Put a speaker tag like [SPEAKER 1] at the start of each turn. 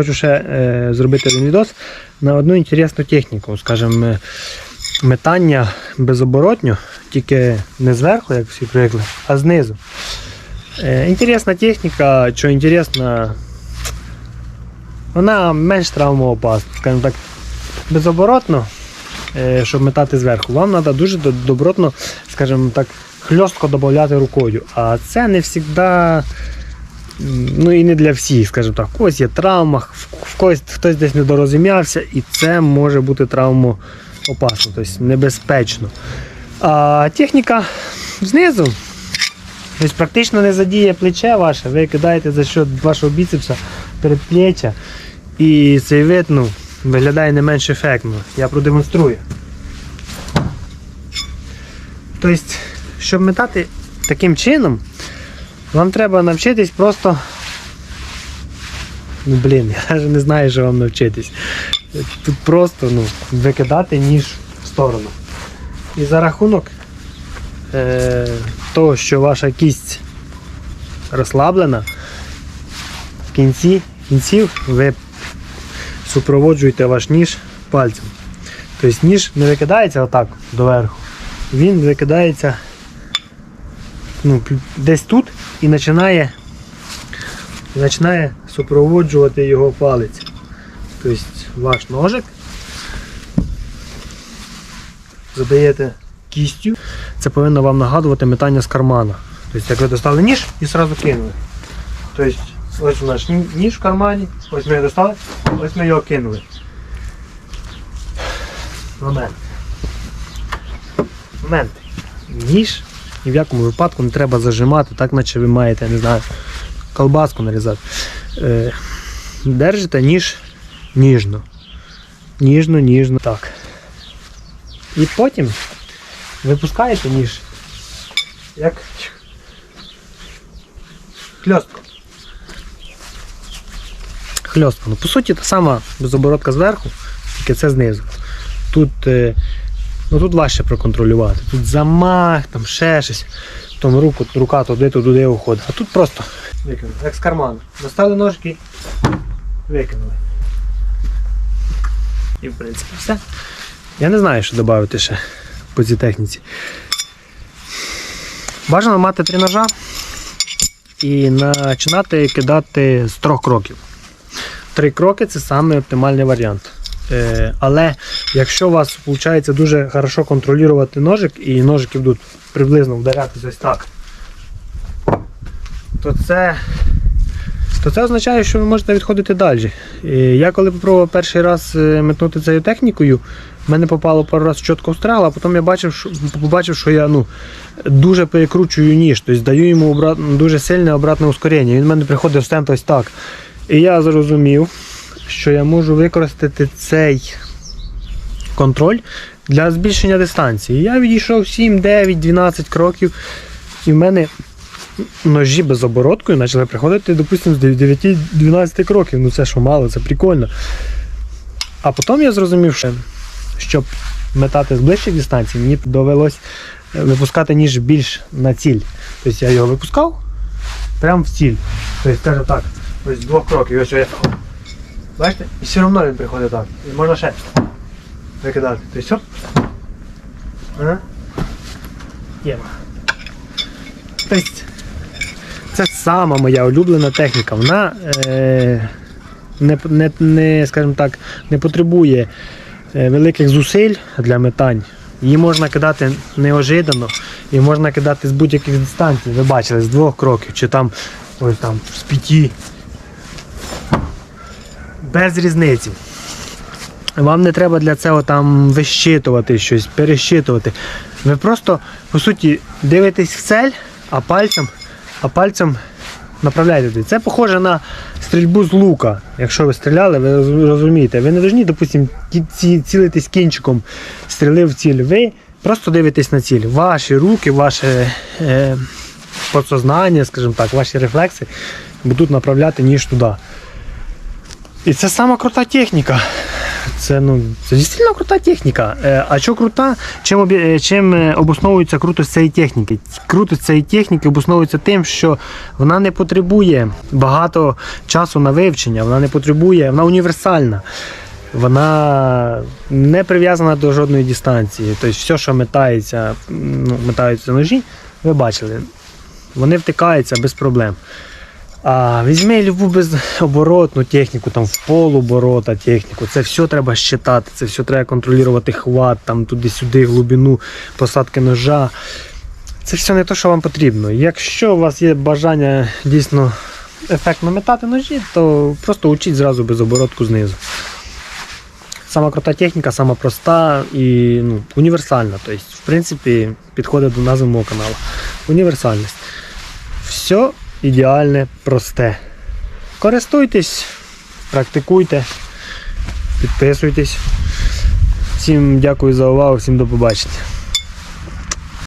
[SPEAKER 1] хочу ще е, зробити один відос на одну інтересну техніку, скажімо, е, метання безоборотньо, тільки не зверху, як всі привикли, а знизу. Е, інтересна техніка, що інтересна, вона менш травмоопасна, скажімо так, безоборотно, е, щоб метати зверху, вам треба дуже добротно, скажімо так, хльостко додати рукою. А це не завжди, ну і не для всіх, скажімо так, в когось є травма, в когось хтось десь недорозум'явся, і це може бути травмоопасно, тобто небезпечно. А техніка знизу. Тобто практично не задіє плече ваше, ви кидаєте за счет вашого біцепса передплечя. І цей вид ну, виглядає не менш ефектно. Я продемонструю. Тобто, щоб метати таким чином, вам треба навчитись просто. Ну блін, я навіть не знаю, що вам навчитись. Тут просто ну, викидати ніж в сторону. І за рахунок е, того, що ваша кість розслаблена, в кінці кінців ви супроводжуєте ваш ніж пальцем. Тобто ніж не викидається отак доверху, він викидається ну, десь тут і починає, починає супроводжувати його палець. Тобто ваш ножик задаєте кістю. Це повинно вам нагадувати метання з кармана. Тобто, як ви достали ніж і одразу кинули. Тобто, ось у нас ніж в кармані, ось ми його достали, ось ми його кинули. Момент. Момент. Ніж ні в якому випадку не треба зажимати, так наче ви маєте, я не знаю, колбаску нарізати. Е, держите ніж ніжно. Ніжно, ніжно. Так. І потім випускаєте ніж як хльостку. Хльостку. Ну, по суті, та сама безоборотка зверху, тільки це знизу. Тут, е, ну, тут важче проконтролювати. Тут замах, там ще щось. Там руку, рука туди, то туди уходить. А тут просто викинули, як з карману. Достали ножки, викинули. І в принципі все. Я не знаю, що додати ще по цій техніці. Бажано мати три ножа і починати кидати з трьох кроків. Три кроки це саме оптимальний варіант. Е, але якщо у вас виходить дуже хорошо контролювати ножик і ножики будуть приблизно вдарятися ось так, то це, то це означає, що ви можете відходити далі. Я коли спробував перший раз е, метнути цією технікою, в мене попало пару разів чітко в а потім я бачив, що, побачив, що я ну, дуже перекручую ніж, тобто даю йому обрат, дуже сильне обратне ускорення. Він в мене приходить в стенд ось так. І я зрозумів, що я можу використати цей контроль для збільшення дистанції. Я відійшов 7, 9, 12 кроків, і в мене ножі без обороткою почали приходити, допустимо, з 9-12 кроків. Ну це що мало, це прикольно. А потім я зрозумів, що щоб метати з ближчих дистанцій, мені довелось випускати ніж більш на ціль. Тобто я його випускав прямо в ціль. Тобто, скажімо так, ось з двох кроків. Ось я. Бачите? І все одно він приходить так. І можна ще викидати. Тобто все. Ага. Тобто, це сама моя улюблена техніка. Вона е, не, не, скажімо так, не потребує е, великих зусиль для метань. Її можна кидати неожиданно і можна кидати з будь-яких дистанцій. Ви бачили, з двох кроків, чи там ось там з п'яти. Без різниці. Вам не треба для цього там вищитувати щось, перещитувати. Ви просто, по суті, дивитесь в цель, а пальцем, а пальцем направляєте. Це похоже на стрільбу з лука. Якщо ви стріляли, ви розумієте. Ви не повинні, допустим, кі- ці- цілитись кінчиком стріли в ціль. Ви просто дивитесь на ціль. Ваші руки, ваше е, подсознання, скажімо так, ваші рефлекси будуть направляти ніж туди. І це сама крута техніка. Це ну це дійсно крута техніка. Е, А що крута? Чим е, чим е, обосновується крутость цієї техніки? Крутость цієї техніки обосновується тим, що вона не потребує багато часу на вивчення, вона не потребує, вона універсальна. Вона не прив'язана до жодної дистанції. Тобто все, що метається, ну, метаються ножі, ви бачили, вони втикаються без проблем. А візьми любу безоборотну техніку, там в полоборота техніку, це все треба щитати, це все треба контролювати хват, там туди-сюди, глибину посадки ножа. Це все не те, що вам потрібно. Якщо у вас є бажання дійсно ефектно метати ножі, то просто учіть зразу безоборотку знизу. Сама крута техніка, сама проста і ну, універсальна. Тобто, в принципі, підходить до назви мого каналу. Універсальність. Все ідеальне, просте. Користуйтесь, практикуйте, підписуйтесь. Всім дякую за увагу, всім до побачення.